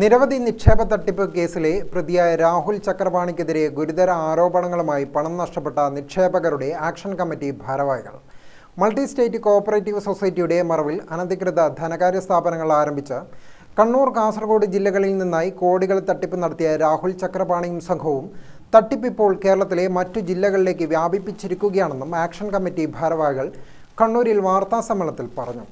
നിരവധി നിക്ഷേപ തട്ടിപ്പ് കേസിലെ പ്രതിയായ രാഹുൽ ചക്രപാണിക്കെതിരെ ഗുരുതര ആരോപണങ്ങളുമായി പണം നഷ്ടപ്പെട്ട നിക്ഷേപകരുടെ ആക്ഷൻ കമ്മിറ്റി ഭാരവാഹികൾ. മൾട്ടി സ്റ്റേറ്റ് കോഓപ്പറേറ്റീവ് സൊസൈറ്റിയുടെ മറവിൽ അനധികൃത ധനകാര്യ സ്ഥാപനങ്ങൾ ആരംഭിച്ച് കണ്ണൂർ കാസർഗോഡ് ജില്ലകളിൽ നിന്നായി കോടികൾ തട്ടിപ്പ് നടത്തിയ രാഹുൽ ചക്രപാണിയും സംഘവും തട്ടിപ്പ് ഇപ്പോൾ കേരളത്തിലെ മറ്റു ജില്ലകളിലേക്ക് വ്യാപിപ്പിച്ചിരിക്കുകയാണെന്നും ആക്ഷൻ കമ്മിറ്റി ഭാരവാഹികൾ കണ്ണൂരിൽ വാർത്താ സമ്മേളനത്തിൽ പറഞ്ഞു.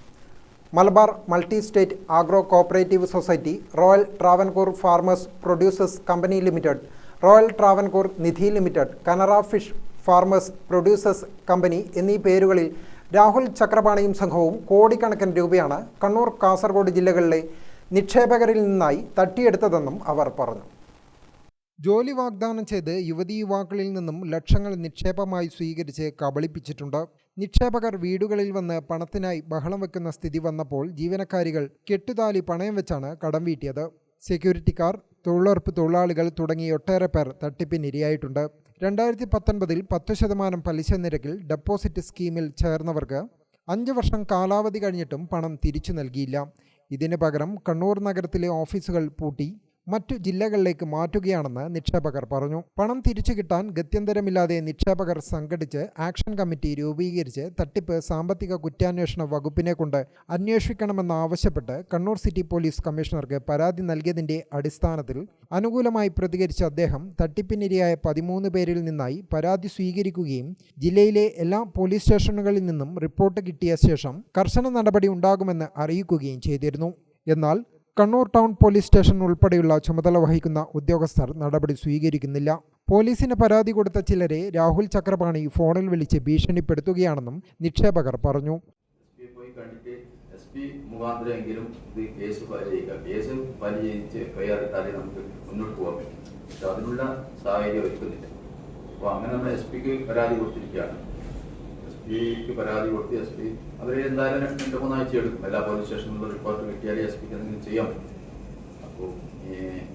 Malabar multi state agro cooperative society royal Travancore farmers producers company limited royal Travancore Nidhi limited Canara fish farmers producers company എന്നീ പേരുകളിൽ രാഹുൽ ചക്രപാണിയും സംഘവും കോടിക്കണക്കിന് രൂപയാണ് കണ്ണൂർ കാസർഗോഡ് ജില്ലകളിലെ നിക്ഷേപകരിൽ നിന്നായി തട്ടിയെടുത്തതെന്നും അവർ പറഞ്ഞു. ജോലി വാഗ്ദാനം ചെയ്ത് യുവതി യുവാക്കളിൽ നിന്നും ലക്ഷങ്ങൾ നിക്ഷേപമായി സ്വീകരിച്ച് കബളിപ്പിച്ചിട്ടുണ്ട്. നിക്ഷേപകർ വീടുകളിൽ വന്ന് പണത്തിനായി ബഹളം വെക്കുന്ന സ്ഥിതി വന്നപ്പോൾ ജീവനക്കാരികൾ കെട്ടുതാലി പണയം വെച്ചാണ് കടം വീട്ടിയത്. സെക്യൂരിറ്റിക്കാർ തൊഴിലുറപ്പ് തൊഴിലാളികൾ തുടങ്ങി ഒട്ടേറെ പേർ തട്ടിപ്പിനിരയായിട്ടുണ്ട് രണ്ടായിരത്തി പത്തൊൻപതിൽ പത്ത് ശതമാനം പലിശ നിരക്കിൽ ഡെപ്പോസിറ്റ് സ്കീമിൽ ചേർന്നവർക്ക് അഞ്ച് വർഷം കാലാവധി കഴിഞ്ഞിട്ടും പണം തിരിച്ചു നൽകിയില്ല. ഇതിന് പകരം കണ്ണൂർ നഗരത്തിലെ ഓഫീസുകൾ പൂട്ടി. മറ്റു ജില്ലകളിലേക്ക് മാറ്റുകയാണെന്ന് നിക്ഷേപകർ പറഞ്ഞു. പണം തിരിച്ചു കിട്ടാൻ ഗത്യന്തരമില്ലാതെ നിക്ഷേപകർ സംഘടിച്ച് ആക്ഷൻ കമ്മിറ്റി രൂപീകരിച്ച് തട്ടിപ്പ് സാമ്പത്തിക കുറ്റാന്വേഷണ വകുപ്പിനെ കൊണ്ട് അന്വേഷിക്കണമെന്നാവശ്യപ്പെട്ട് കണ്ണൂർ സിറ്റി പോലീസ് കമ്മീഷണർക്ക് പരാതി നൽകിയതിന്റെ അടിസ്ഥാനത്തിൽ അനുകൂലമായി പ്രതികരിച്ച അദ്ദേഹം തട്ടിപ്പിനിരയായ പതിമൂന്ന് പേരിൽ നിന്നായി പരാതി സ്വീകരിക്കുകയും ജില്ലയിലെ എല്ലാ പോലീസ് സ്റ്റേഷനുകളിൽ നിന്നും റിപ്പോർട്ട് കിട്ടിയ ശേഷം കർശന നടപടി ഉണ്ടാകുമെന്ന് അറിയിക്കുകയും ചെയ്തിരുന്നു. എന്നാൽ കണ്ണൂർ ടൗൺ പോലീസ് സ്റ്റേഷൻ ഉൾപ്പെടെയുള്ള ചുമതല വഹിക്കുന്ന ഉദ്യോഗസ്ഥർ നടപടി സ്വീകരിക്കുന്നില്ല. പോലീസിന് പരാതി കൊടുത്ത ചിലരെ രാഹുൽ ചക്രപാണി ഫോണിൽ വിളിച്ച് ഭീഷണിപ്പെടുത്തുകയാണെന്നും നിക്ഷേപകർ പറഞ്ഞു. ചെയ്യുക മുന്നോട്ട് അതിനുള്ള അപ്പോൾ അങ്ങനെ നമ്മൾ എസ് പിക്ക് പരാതി കൊടുത്തിരിക്കുകയാണ്. പിക്ക് പരാതി കൊടുത്ത് എസ് പി. അവർ എന്തായാലും രണ്ട് മൂന്നാഴ്ച എടുക്കും. എല്ലാ പോലീസ് സ്റ്റേഷനിലും റിപ്പോർട്ട് കിട്ടിയാൽ എസ് പിക്ക് എന്തെങ്കിലും ചെയ്യാം. അപ്പോൾ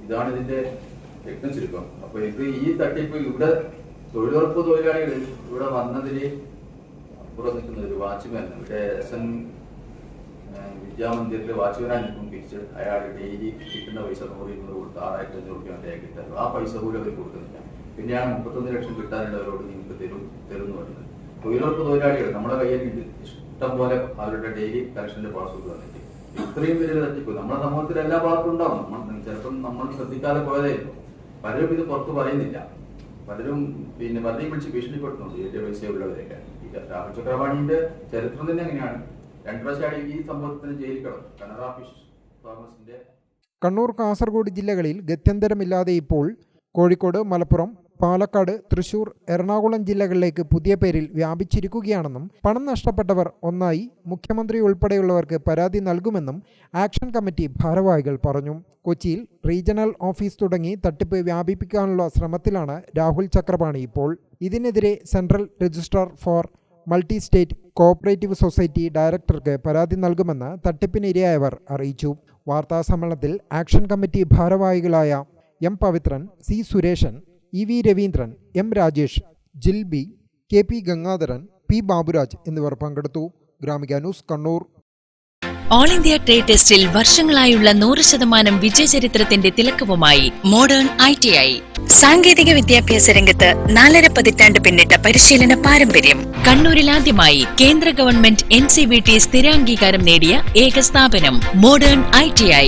ഇതാണ് ഇതിന്റെ രക്തം ചുരുക്കം. അപ്പോൾ ഇത് ഈ തട്ടിപ്പ് ഇവിടെ തൊഴിലുറപ്പ് തൊഴിലാളികൾ ഇവിടെ വന്നതിൽ അപ്പുറം നിൽക്കുന്ന ഒരു വാച്ച്മാൻ ഇവിടെ എസ് എൻ വിദ്യാമന്ദിറിലെ വാച്ച്മാനായി നിൽക്കും പിരിച്ച് അയാൾ ഡെയിലി കിട്ടുന്ന പൈസ നൂറ് ഇരുന്നൂറ് കൊടുത്ത് ആറായിരത്തി അഞ്ഞൂറ് രൂപ അദ്ദേഹം കിട്ടാറുള്ളൂ ആ പൈസ പോലും അവർ കൊടുക്കുന്നില്ല. പിന്നെയാണ് മുപ്പത്തൊന്ന് ലക്ഷം കിട്ടാനുള്ളവരോട് നിങ്ങൾക്ക് തരും തരും എന്ന് പറയുന്നത്. തൊഴിലുറപ്പ് തൊഴിലാളികൾ നമ്മുടെ ഇഷ്ടം പോലെ അവരുടെ ഡെയിലി കളക്ഷന്റെ പാസ്ബുക്ക് വന്നിട്ട് ഇത്രയും വലിയ തട്ടിപ്പ് നമ്മുടെ സമൂഹത്തിൽ എല്ലാ ഭാഗത്തും ഉണ്ടാവും. നമ്മൾ ചിലപ്പം നമ്മൾ ശ്രദ്ധിക്കാതെ പോയതായിരുന്നു പലരും ഇത് പുറത്ത് പറയുന്നില്ല. പലരും പിന്നെ പലരെയും വിളിച്ച് ഭീഷണിപ്പെടുത്തുന്നു. വലിയ പൈസയുള്ളവരെയൊക്കെ ഈ രാഹുൽ ചക്രവാണിന്റെ ചരിത്രം തന്നെ എങ്ങനെയാണ് രണ്ടു പ്രാവശ്യം ഈ സംഭവത്തിന് ജയിലിൽ കിടന്നു. കനറ ഫിഷ് തോമസിന്റെ കണ്ണൂർ കാസർഗോഡ് ജില്ലകളിൽ ഗത്യന്തരമില്ലാതെ ഇപ്പോൾ കോഴിക്കോട് മലപ്പുറം പാലക്കാട് തൃശൂർ എറണാകുളം ജില്ലകളിലേക്ക് പുതിയ പേരിൽ വ്യാപിച്ചിരിക്കുകയാണെന്നും പണം നഷ്ടപ്പെട്ടവർ ഒന്നായി മുഖ്യമന്ത്രി ഉൾപ്പെടെയുള്ളവർക്ക് പരാതി നൽകുമെന്നും ആക്ഷൻ കമ്മിറ്റി ഭാരവാഹികൾ പറഞ്ഞു. കൊച്ചിയിൽ റീജിയണൽ ഓഫീസ് തുടങ്ങി തട്ടിപ്പ് വ്യാപിപ്പിക്കാനുള്ള ശ്രമത്തിലാണ് രാഹുൽ ചക്രപാണി ഇപ്പോൾ. ഇതിനെതിരെ central registrar for multi state cooperative society ഡയറക്ടർക്ക് പരാതി നൽകുമെന്ന് തട്ടിപ്പിനിരയായവർ അറിയിച്ചു. വാർത്താസമ്മേളനത്തിൽ ആക്ഷൻ കമ്മിറ്റി ഭാരവാഹികളായ M Pavithran C Sureshan E V Raveendran M Rajesh Jilby K P Gangadharan P Baburaj എന്നിവർ പങ്കെടുത്തു. Gramika news Kannur. All India trade ടെസ്റ്റിൽ വർഷങ്ങളായുള്ള നൂറ് ശതമാനം വിജയചരിത്രത്തിന്റെ തിലക്കവുമായി മോഡേൺ ഐ ടി ഐ സാങ്കേതിക വിദ്യാഭ്യാസ രംഗത്ത് നാലര പതിറ്റാണ്ട് പിന്നിട്ട പരിശീലന പാരമ്പര്യം. കണ്ണൂരിൽ ആദ്യമായി കേന്ദ്ര government N C B T സ്ഥിരാംഗീകാരം നേടിയ ഏക സ്ഥാപനം മോഡേൺ ഐ ടി ഐ